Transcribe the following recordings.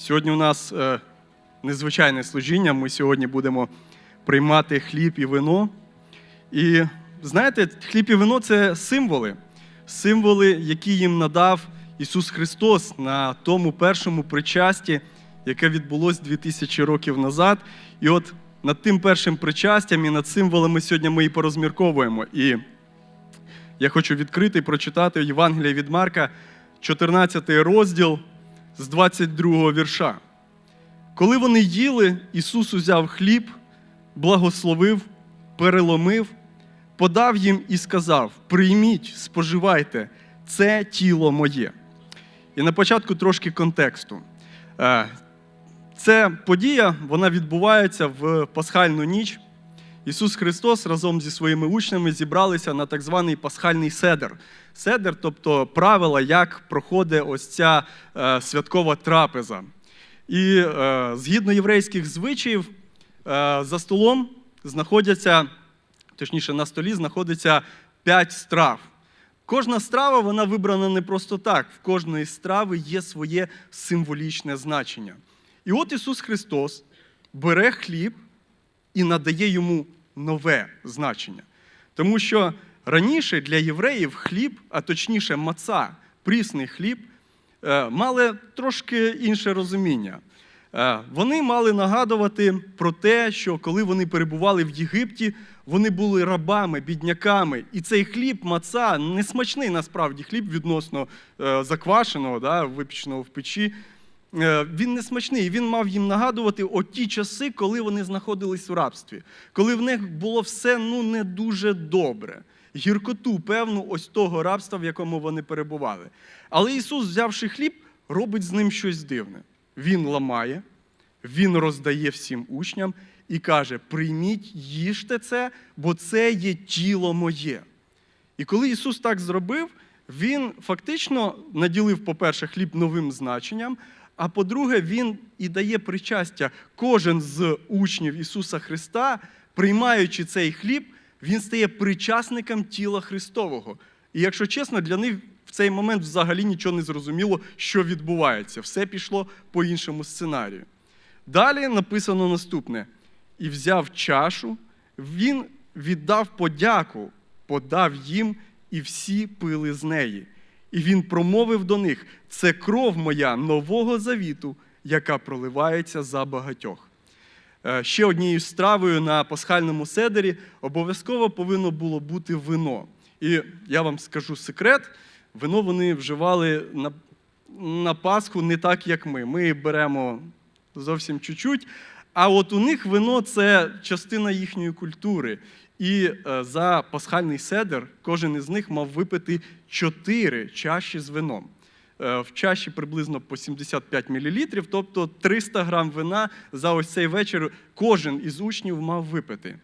Сьогодні у нас е, незвичайне служіння. Ми сьогодні будемо приймати хліб і вино. І знаєте, хліб і вино це символи, символи, які їм надав Ісус Христос на тому першому причасті, яке відбулось 2000 років назад. І от над тим першим причастям і над символами сьогодні ми і порозмірковуємо. І я хочу відкрити і прочитати Євангелія від Марка, 14 розділ з 22 вірша. Коли вони їли, Ісус узяв хліб, благословив, переломив, подав їм і сказав: Прийміть, споживайте, це тіло моє. І на початку трошки контексту. Е, Ця подія вона відбувається в пасхальну ніч. Ісус Христос разом зі своїми учнями зібралися на так званий пасхальний седер. Седер, тобто правила, як проходить ось ця е, святкова трапеза. І е, згідно єврейських звичаїв, е, за столом знаходяться, точніше, на столі знаходиться п'ять страв. Кожна страва вона вибрана не просто так. В кожної страви є своє символічне значення. І от Ісус Христос бере хліб і надає йому нове значення. Тому що раніше для євреїв хліб, а точніше маца, прісний хліб, е, мали трошки інше розуміння. Е, Вони мали нагадувати про те, що коли вони перебували в Єгипті, вони були рабами, бідняками. І цей хліб, маца, несмачний насправді хліб відносно е, заквашеного, да, випіченого в печі. Е, Він не смачний, він мав їм нагадувати о ті часи, коли вони знаходились в рабстві, коли в них було все ну не дуже добре. Гіркоту, певну, ось того рабства, в якому вони перебували. Але Ісус, взявши хліб, робить з ним щось дивне. Він ламає, він роздає всім учням і каже: прийміть, їжте це, бо це є тіло моє. І коли Ісус так зробив, Він фактично наділив, по-перше, хліб новим значенням, а по-друге, Він і дає причастя. Кожен з учнів Ісуса Христа, приймаючи цей хліб, він стає причасником тіла Христового. І якщо чесно, для них в цей момент взагалі нічого не зрозуміло, що відбувається. Все пішло по іншому сценарію. Далі написано наступне: і взяв чашу, він віддав подяку, подав їм, і всі пили з неї. І він промовив до них: це кров моя нового завіту, яка проливається за багатьох. Е, Ще однією стравою на пасхальному седері обов'язково повинно було бути вино. І я вам скажу секрет: вино вони вживали на, на Пасху не так, як ми. Ми беремо зовсім чуть-чуть. А от у них вино це частина їхньої культури. І е, за пасхальний седер кожен із них мав випити чотири чаші з вином. Е, В чаші приблизно по 75 мл, тобто 300 грам вина за ось цей вечір кожен із учнів мав випити.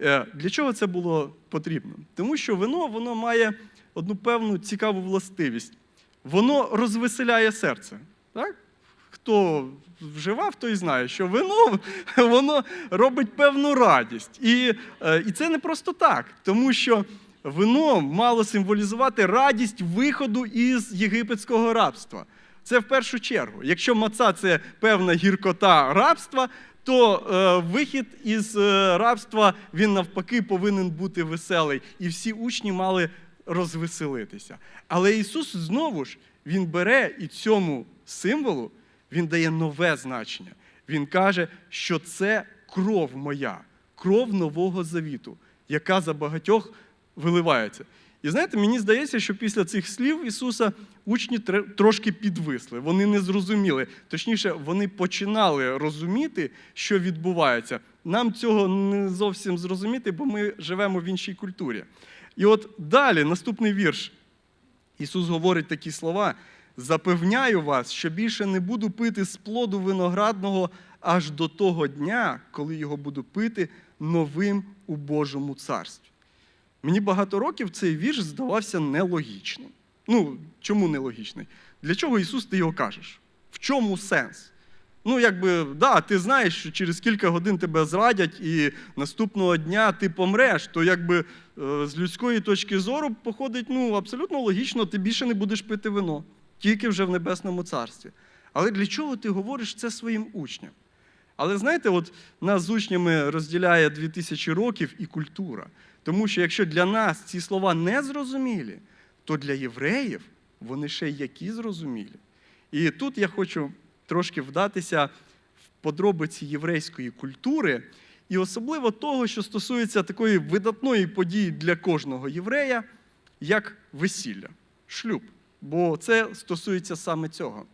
Е, Для чого це було потрібно? Тому що вино воно має одну певну цікаву властивість. Воно розвеселяє серце. Так? Хто вживав, той знає, що вино воно робить певну радість. І, е, і це не просто так, тому що вино мало символізувати радість виходу із єгипетського рабства. Це в першу чергу. Якщо маца це певна гіркота рабства, то е, вихід із е, рабства він навпаки повинен бути веселий. І всі учні мали розвеселитися. Але Ісус знову ж Він бере і цьому символу Він дає нове значення. Він каже, що це кров моя, кров нового завіту, яка за багатьох виливається. І знаєте, мені здається, що після цих слів Ісуса учні трошки підвисли. Вони не зрозуміли. Точніше, вони починали розуміти, що відбувається. Нам цього не зовсім зрозуміти, бо ми живемо в іншій культурі. І от далі, наступний вірш. Ісус говорить такі слова: запевняю вас, що більше не буду пити з плоду виноградного аж до того дня, коли його буду пити новим у Божому царстві. Мені багато років цей вірш здавався нелогічним. Ну, чому нелогічний? Для чого Ісус ти його кажеш? В чому сенс? Ну, якби, да, ти знаєш, що через кілька годин тебе зрадять, і наступного дня ти помреш, то якби е, з людської точки зору походить ну, абсолютно логічно, ти більше не будеш пити вино, тільки вже в Небесному Царстві. Але для чого ти говориш це своїм учням? Але знаєте, от нас з учнями розділяє 2000 років і культура. Тому що якщо для нас ці слова не зрозумілі, то для євреїв вони ще які зрозумілі. І тут я хочу трошки вдатися в подробиці єврейської культури, і особливо того, що стосується такої видатної події для кожного єврея, як весілля, шлюб. Бо це стосується саме цього.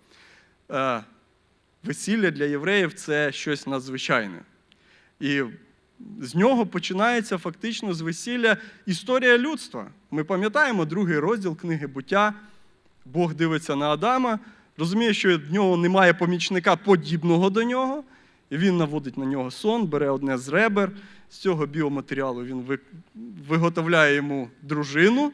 Е, Весілля для євреїв це щось надзвичайне. І з нього починається фактично з весілля історія людства. Ми пам'ятаємо другий розділ книги буття. Бог дивиться на Адама, розуміє, що в нього немає помічника подібного до нього, і він наводить на нього сон, бере одне з ребер. З цього біоматеріалу він виготовляє йому дружину,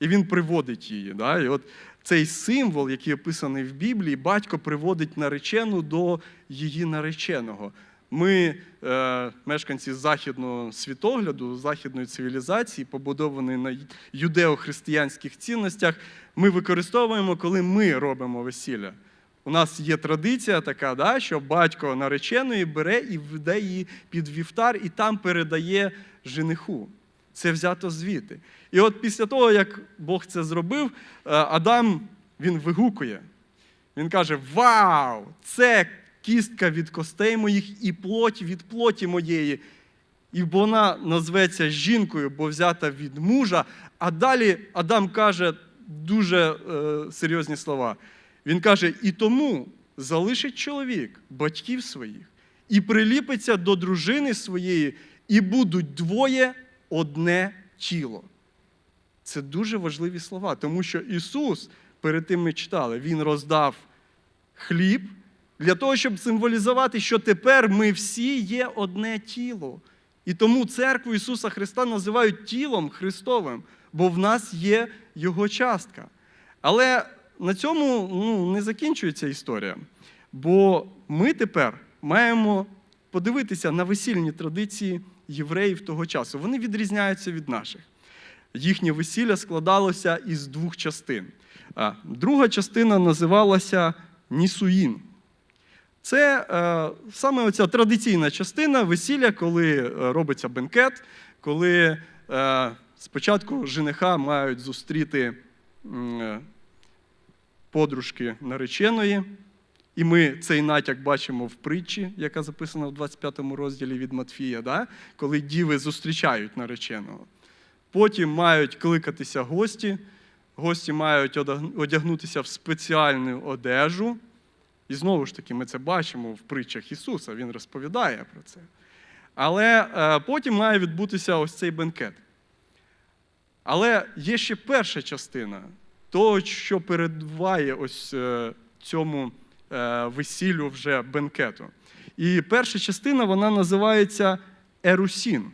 і він приводить її. Да? І от цей символ, який описаний в Біблії, батько приводить наречену до її нареченого. Ми, е, мешканці західного світогляду, західної цивілізації, побудованої на юдео-християнських цінностях, ми використовуємо, коли ми робимо весілля. У нас є традиція така, да, що батько нареченої бере і веде її під вівтар і там передає жениху. Це взято звідти. І от після того, як Бог це зробив, е, Адам він вигукує. Він каже: Вау! Це кістка від костей моїх і плоть від плоті моєї. І вона назветься жінкою, бо взята від мужа. А далі Адам каже дуже е, серйозні слова. Він каже: і тому залишить чоловік батьків своїх, і приліпиться до дружини своєї, і будуть двоє одне тіло. Це дуже важливі слова, тому що Ісус, перед тим ми читали, Він роздав хліб для того, щоб символізувати, що тепер ми всі є одне тіло. І тому церкву Ісуса Христа називають тілом Христовим, бо в нас є Його частка. Але на цьому ну, не закінчується історія. Бо ми тепер маємо подивитися на весільні традиції євреїв того часу. Вони відрізняються від наших. Їхнє весілля складалося із двох частин. Друга частина називалася Нісуїн. Це е, саме оця традиційна частина весілля, коли е, робиться бенкет, коли е, спочатку жениха мають зустріти е, подружки нареченої. І ми цей натяк бачимо в притчі, яка записана в 25 розділі від Матфія, да? коли діви зустрічають нареченого. Потім мають кликатися гості, гості мають одягнутися в спеціальну одежу. І знову ж таки, ми це бачимо в притчах Ісуса, Він розповідає про це. Але е, потім має відбутися ось цей бенкет. Але є ще перша частина того, що передуває ось е, цьому весіллю вже бенкету. І перша частина вона називається Ерусін.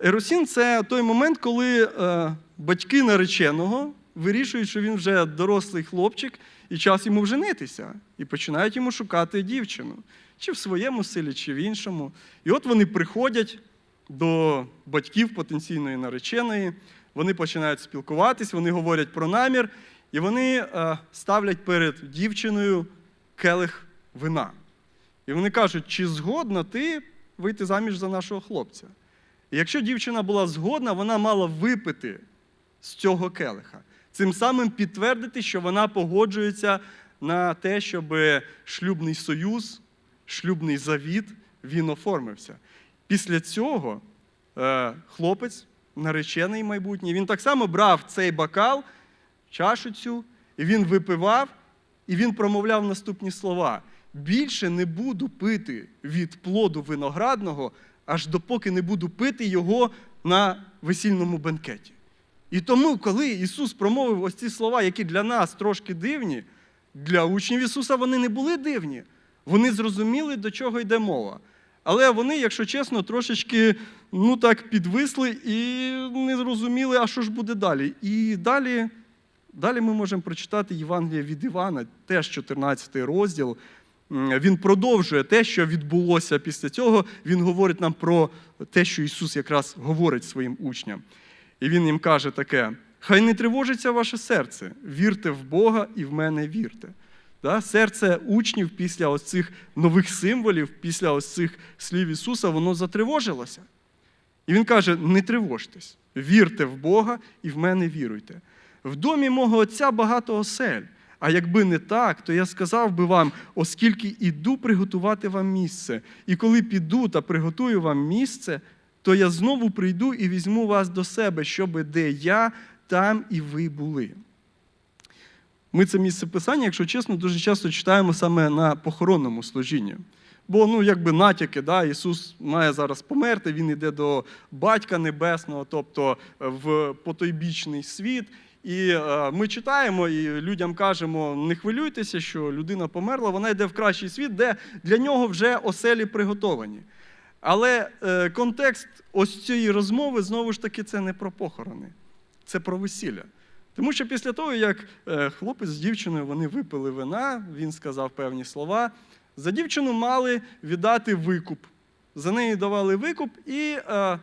Ерусін це той момент, коли е, батьки нареченого вирішують, що він вже дорослий хлопчик, і час йому вженитися, і починають йому шукати дівчину, чи в своєму селі, чи в іншому. І от вони приходять до батьків потенційної нареченої, вони починають спілкуватись, вони говорять про намір, і вони е, ставлять перед дівчиною келих вина. І вони кажуть, чи згодна ти вийти заміж за нашого хлопця? І якщо дівчина була згодна, вона мала випити з цього келиха. Цим самим підтвердити, що вона погоджується на те, щоб шлюбний союз, шлюбний завіт він оформився. Після цього е, хлопець, наречений майбутній, він так само брав цей бокал, чашу цю, і він випивав, і він промовляв наступні слова: більше не буду пити від плоду виноградного, аж допоки не буду пити його на весільному бенкеті. І тому, коли Ісус промовив ось ці слова, які для нас трошки дивні, для учнів Ісуса вони не були дивні. Вони зрозуміли, до чого йде мова. Але вони, якщо чесно, трошечки ну так підвисли і не зрозуміли, а що ж буде далі. І далі, далі ми можемо прочитати Євангеліє від Івана, теж 14 розділ. Він продовжує те, що відбулося після цього. Він говорить нам про те, що Ісус якраз говорить своїм учням. І Він їм каже таке: хай не тривожиться ваше серце, вірте в Бога і в мене вірте. Серце учнів після ось цих нових символів, після ось цих слів Ісуса, воно затривожилося. І Він каже: не тривожтесь, вірте в Бога і в мене віруйте. В домі мого Отця багато осель. А якби не так, то я сказав би вам, оскільки іду приготувати вам місце. І коли піду та приготую вам місце, то я знову прийду і візьму вас до себе, щоби де я, там і ви були. Ми це місце писання, якщо чесно, дуже часто читаємо саме на похоронному служінні. Бо, ну, якби натяки, да, Ісус має зараз померти, Він йде до Батька Небесного, тобто в потойбічний світ. І е, ми читаємо і людям кажемо: не хвилюйтеся, що людина померла, вона йде в кращий світ, де для нього вже оселі приготовані. Але е, контекст ось цієї розмови знову ж таки це не про похорони, це про весілля. Тому що після того, як е, хлопець з дівчиною вони випили вина, він сказав певні слова. За дівчину мали віддати викуп. За неї давали викуп, і е,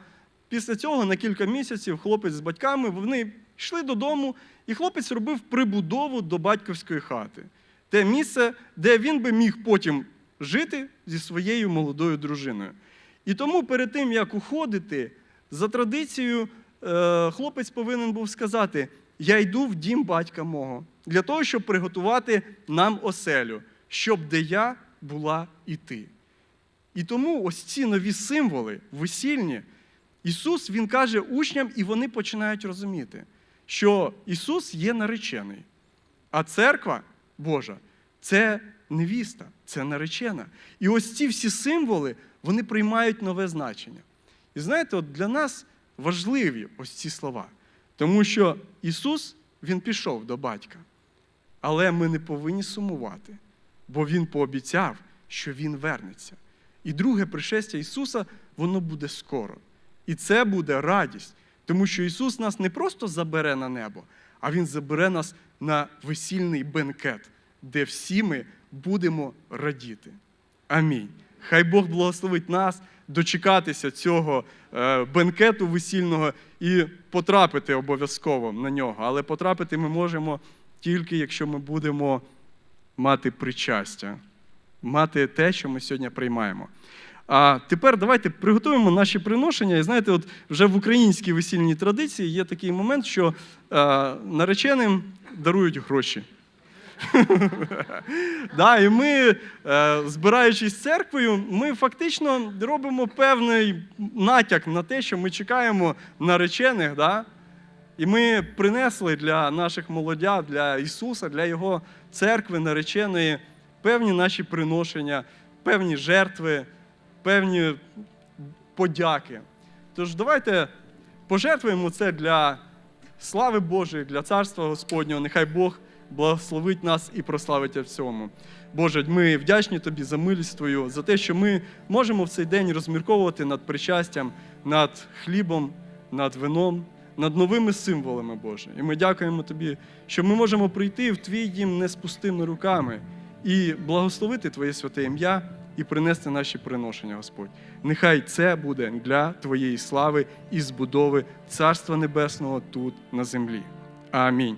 після цього на кілька місяців хлопець з батьками вони йшли додому, і хлопець робив прибудову до батьківської хати. Те місце, де він би міг потім жити зі своєю молодою дружиною. І тому перед тим, як уходити, за традицією, е, хлопець повинен був сказати: Я йду в дім батька мого для того, щоб приготувати нам оселю, щоб де я була і ти. І тому ось ці нові символи, весільні, Ісус Він каже учням, і вони починають розуміти, що Ісус є наречений, а церква Божа це невіста, це наречена. І ось ці всі символи вони приймають нове значення. І знаєте, от для нас важливі ось ці слова, тому що Ісус Він пішов до батька. Але ми не повинні сумувати, бо Він пообіцяв, що Він вернеться. І друге пришестя Ісуса, воно буде скоро. І це буде радість, тому що Ісус нас не просто забере на небо, а Він забере нас на весільний бенкет, де всі ми будемо радіти. Амінь. Хай Бог благословить нас дочекатися цього е, бенкету весільного і потрапити обов'язково на нього. Але потрапити ми можемо тільки якщо ми будемо мати причастя, мати те, що ми сьогодні приймаємо. А тепер давайте приготуємо наші приношення. І знаєте, от вже в українській весільній традиції є такий момент, що е, нареченим дарують гроші. Да, і ми, е, збираючись з церквою, ми фактично робимо певний натяк на те, що ми чекаємо наречених. Да? І ми принесли для наших молодят, для Ісуса, для Його церкви нареченої певні наші приношення, певні жертви, певні подяки. Тож давайте пожертвуємо це для слави Божої, для царства Господнього. Нехай Бог благословить нас і прославить в цьому. Боже, ми вдячні Тобі за милість Твою, за те, що ми можемо в цей день розмірковувати над причастям, над хлібом, над вином, над новими символами, Боже. І ми дякуємо Тобі, що ми можемо прийти в Твій дім не з пустими руками і благословити Твоє святе ім'я і принести наші приношення, Господь. Нехай це буде для Твоєї слави і збудови Царства Небесного тут на землі. Амінь.